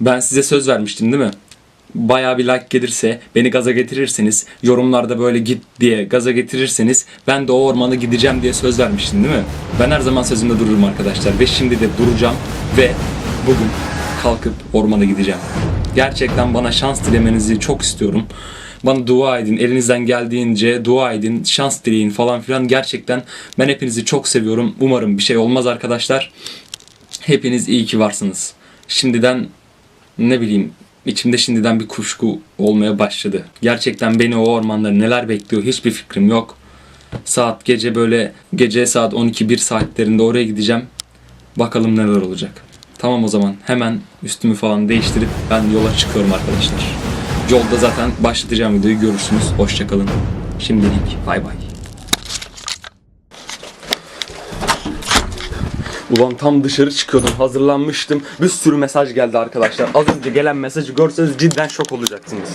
Ben size söz vermiştim değil mi? Bayağı bir like gelirse, beni gaza getirirseniz, yorumlarda böyle git diye gaza getirirseniz ben de o ormana gideceğim diye söz vermiştim değil mi? Ben her zaman sözümde dururum arkadaşlar ve şimdi de duracağım ve bugün kalkıp ormana gideceğim. Gerçekten bana şans dilemenizi çok istiyorum. Bana dua edin, elinizden geldiğince dua edin, şans dileyin falan filan. Gerçekten ben hepinizi çok seviyorum. Umarım bir şey olmaz arkadaşlar. Hepiniz iyi ki varsınız. Şimdiden ne bileyim içimde şimdiden bir kuşku olmaya başladı. Gerçekten beni o ormanda neler bekliyor hiçbir fikrim yok. Saat gece böyle gece saat 12-1 saatlerinde oraya gideceğim. Bakalım neler olacak. Tamam o zaman hemen üstümü falan değiştirip ben yola çıkıyorum arkadaşlar. Yolda zaten başlatacağım videoyu görürsünüz. Hoşçakalın. Şimdilik bay bay. Ulan tam dışarı çıkıyordum hazırlanmıştım. Bir sürü mesaj geldi arkadaşlar. Az önce gelen mesajı görseniz cidden şok olacaksınız.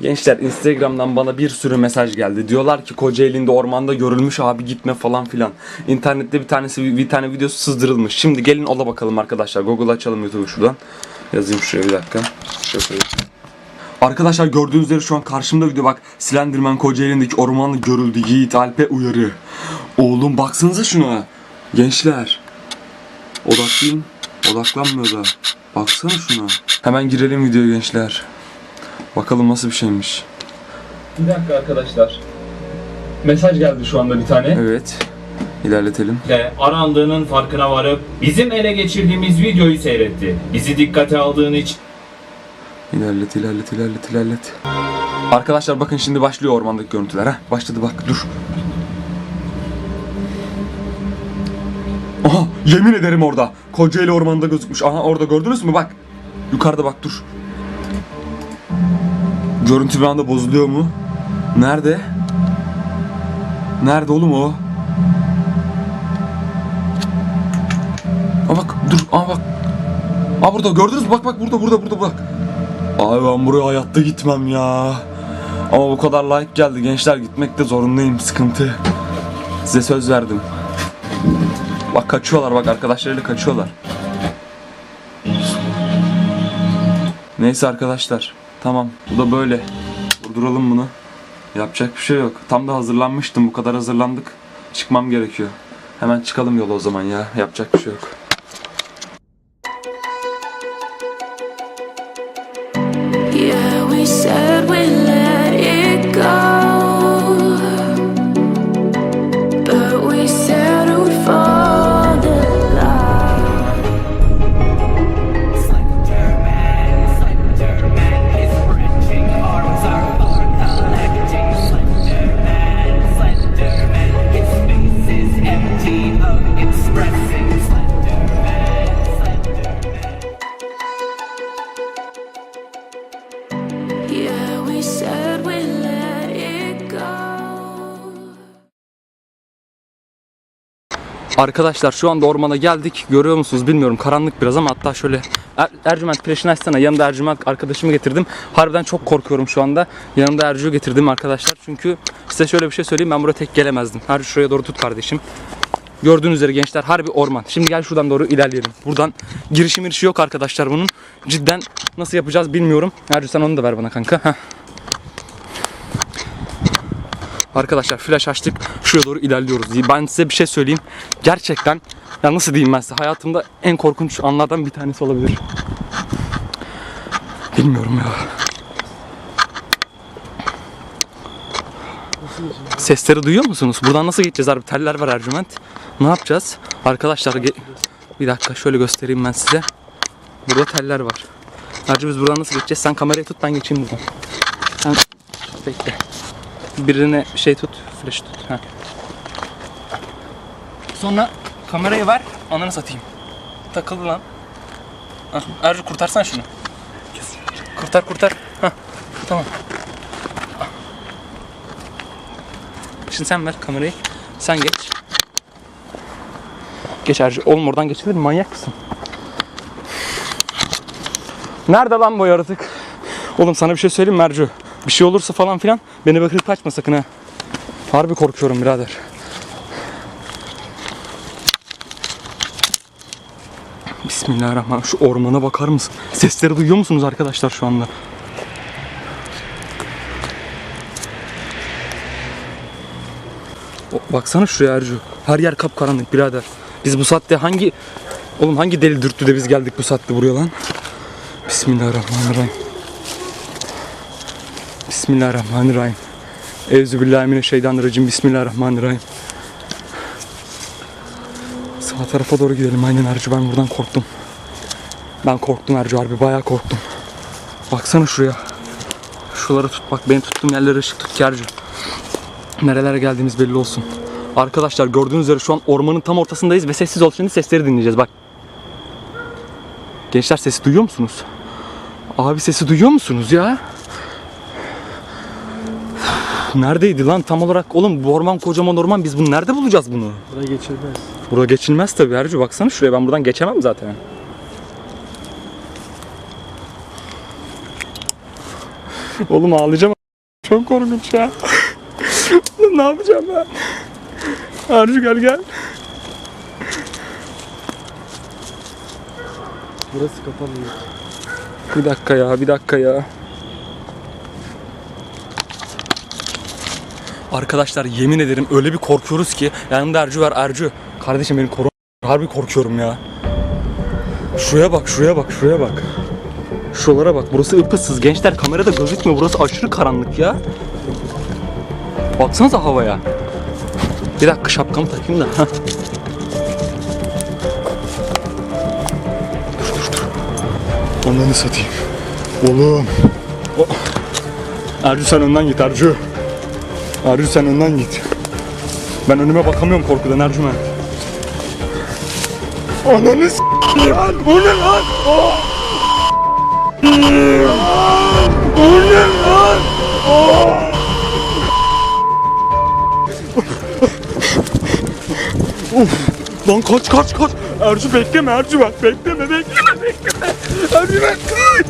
Gençler Instagram'dan bana bir sürü mesaj geldi. Diyorlar ki Kocaeli'nde ormanda görülmüş abi gitme falan filan. İnternette bir tanesi bir tane videosu sızdırılmış. Şimdi gelin ola bakalım arkadaşlar. Google açalım YouTube'u şuradan. Yazayım şuraya bir dakika. Şöyle. Arkadaşlar gördüğünüz üzere şu an karşımda video bak. Slenderman Kocaeli'ndeki ormanda görüldü. Yiğit Alp'e uyarı. Oğlum baksanıza şuna. Gençler. Odaklayın. Odaklanmıyor da. Baksana şuna. Hemen girelim videoya gençler. Bakalım nasıl bir şeymiş. Bir dakika arkadaşlar. Mesaj geldi şu anda bir tane. Evet. İlerletelim. ile arandığının farkına varıp bizim ele geçirdiğimiz videoyu seyretti. Bizi dikkate aldığın için İlerlet, ilerlet, ilerlet, ilerlet. Arkadaşlar bakın şimdi başlıyor ormandaki görüntüler ha. Başladı bak dur. Aha yemin ederim orada. Kocaeli ormanında gözükmüş. Aha orada gördünüz mü bak. Yukarıda bak dur. Görüntü bir anda bozuluyor mu? Nerede? Nerede oğlum o? Aa bak dur aa bak. Aa burada gördünüz mü? Bak bak burada burada burada bak. Abi ben buraya hayatta gitmem ya. Ama bu kadar like geldi gençler gitmekte zorundayım sıkıntı. Size söz verdim. Bak kaçıyorlar bak arkadaşlarıyla kaçıyorlar. Neyse arkadaşlar. Tamam bu da böyle. Durduralım bunu. Yapacak bir şey yok. Tam da hazırlanmıştım bu kadar hazırlandık. Çıkmam gerekiyor. Hemen çıkalım yola o zaman ya. Yapacak bir şey yok. Arkadaşlar şu anda ormana geldik. Görüyor musunuz bilmiyorum karanlık biraz ama hatta şöyle er, Ercüment flaşını açsana. Yanımda Ercüment arkadaşımı getirdim. Harbiden çok korkuyorum şu anda. Yanımda Ercü'yü getirdim arkadaşlar. Çünkü size şöyle bir şey söyleyeyim ben buraya tek gelemezdim. Ercü şuraya doğru tut kardeşim. Gördüğünüz üzere gençler harbi orman. Şimdi gel şuradan doğru ilerleyelim. Buradan girişi mirişi yok arkadaşlar bunun. Cidden nasıl yapacağız bilmiyorum. Ercü sen onu da ver bana kanka. Heh. Arkadaşlar flash açtık. Şuraya doğru ilerliyoruz. Ben size bir şey söyleyeyim. Gerçekten ya nasıl diyeyim ben size hayatımda en korkunç anlardan bir tanesi olabilir. Bilmiyorum ya. Sesleri duyuyor musunuz? Buradan nasıl geçeceğiz abi? Teller var Ercüment. Ne yapacağız? Arkadaşlar bir dakika şöyle göstereyim ben size. Burada teller var. Ercü biz buradan nasıl geçeceğiz? Sen kamerayı tut ben geçeyim buradan. Sen bekle. Birine şey tut, flash tut. Ha. Sonra kamerayı ver, ananı satayım. Takıldı lan. Hah, Ercü kurtarsan şunu. Kurtar kurtar. Hah, tamam. Şimdi sen ver kamerayı. Sen geç. Geç Ercü. Oğlum oradan geçilir? Manyak mısın? Nerede lan bu yaratık? Oğlum sana bir şey söyleyeyim mi Ercü? Bir şey olursa falan filan beni bırakıp kaçma sakın ha. Harbi korkuyorum birader. Bismillahirrahmanirrahim. Şu ormana bakar mısın? Sesleri duyuyor musunuz arkadaşlar şu anda? Baksana şuraya Ercü. Her yer kapkaranlık birader. Biz bu saatte hangi... Oğlum hangi deli dürttü de biz geldik bu saatte buraya lan? Bismillahirrahmanirrahim. Bismillahirrahmanirrahim. Euzubillahimineşşeytanirracim. Bismillahirrahmanirrahim. Sağ tarafa doğru gidelim. Aynen Ercü ben buradan korktum. Ben korktum Ercü harbi bayağı korktum. Baksana şuraya. Şuraları tut bak beni tuttuğum yerlere ışık tut ki Ercü. Nerelere geldiğimiz belli olsun. Arkadaşlar gördüğünüz üzere şu an ormanın tam ortasındayız ve sessiz ol şimdi sesleri dinleyeceğiz bak. Gençler sesi duyuyor musunuz? Abi sesi duyuyor musunuz ya? Neredeydi lan tam olarak? Oğlum bu orman kocaman orman biz bunu nerede bulacağız bunu? Buraya geçilmez. Bura geçilmez tabii Ercü baksana şuraya ben buradan geçemem zaten. Oğlum ağlayacağım. Çok korkunç ya. Ne yapacağım ben? Ercü gel gel. Burası kapalı. Bir dakika ya bir dakika ya. Arkadaşlar yemin ederim öyle bir korkuyoruz ki yanımda Ercü var Ercü. Kardeşim beni koru. Harbi korkuyorum ya. Şuraya bak şuraya bak şuraya bak. Şuralara bak burası ıpıssız gençler kamerada gözükmüyor burası aşırı karanlık ya. Baksanıza havaya. Bir dakika şapkamı takayım da. Heh. Ananı satayım. Oğlum. O- Ercü sen önden git Ercü. Ercü sen önden git. Ben önüme bakamıyorum korkudan Ercümen. Ananı s**eyim. O ne lan? Oh! O ne lan? Oh! Of. Lan kaç kaç kaç. Ercü bekleme Ercü bak bekleme bekleme bekleme. Ercü bak kaç.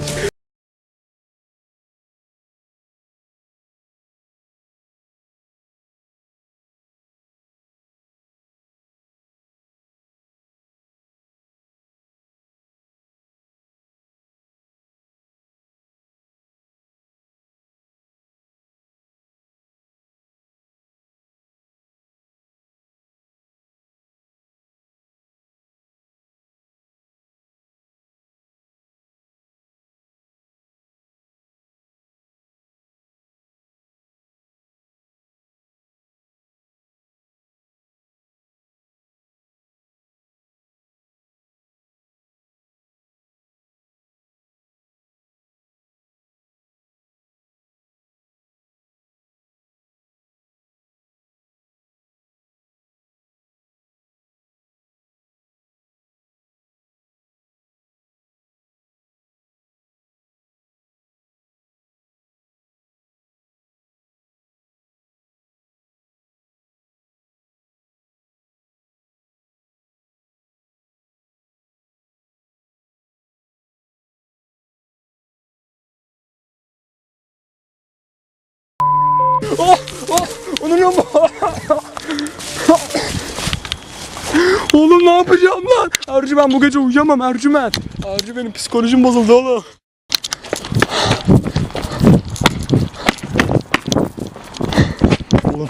Oh, oh, onu ne Oğlum ne yapacağım lan? Ercü ben bu gece uyuyamam Ercümen. Ercü benim psikolojim bozuldu oğlum. Oğlum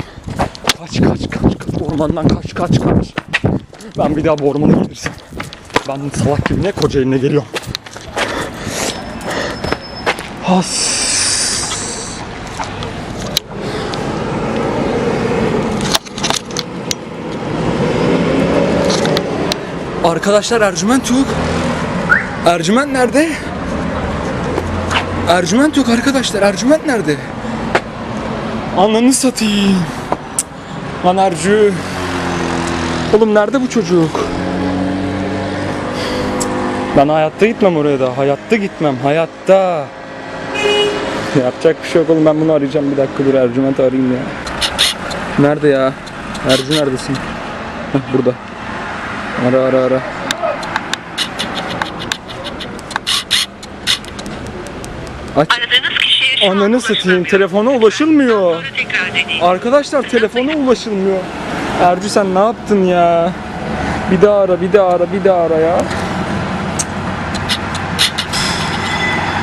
kaç kaç kaç kaç ormandan kaç kaç kaç. Ben bir daha bu ormana gelirsem. Ben salak gibi ne koca eline geliyorum. Has. Arkadaşlar Ercüment yok. Ercüment nerede? Ercüment yok arkadaşlar. Ercüment nerede? Ananı satayım. Lan Ercü. Oğlum nerede bu çocuk? Ben hayatta gitmem oraya da. Hayatta gitmem. Hayatta. Yapacak bir şey yok oğlum. Ben bunu arayacağım. Bir dakika dur Ercüment'i arayayım ya. Nerede ya? Ercü neredesin? Heh, burada. Ara ara ara. Aç. Aradığınız kişiye şu Ananı satayım telefona ulaşılmıyor. Arkadaşlar telefona ulaşılmıyor. Ercü sen ne yaptın ya? Bir daha ara, bir daha ara, bir daha ara ya.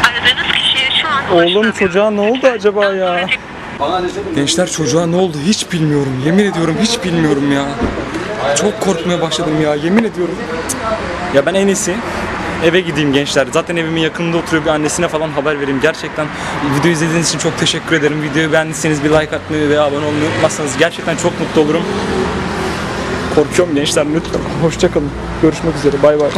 Aradığınız kişiye şu an Oğlum çocuğa ne oldu acaba ya? Gençler çocuğa ne oldu hiç bilmiyorum. Yemin ediyorum hiç bilmiyorum ya. Çok korkmaya başladım ya yemin ediyorum. Ya ben en iyisi eve gideyim gençler. Zaten evimin yakınında oturuyor bir annesine falan haber vereyim. Gerçekten video izlediğiniz için çok teşekkür ederim. Videoyu beğendiyseniz bir like atmayı ve abone olmayı unutmazsanız gerçekten çok mutlu olurum. Korkuyorum gençler lütfen. Hoşçakalın. Görüşmek üzere. Bay bay.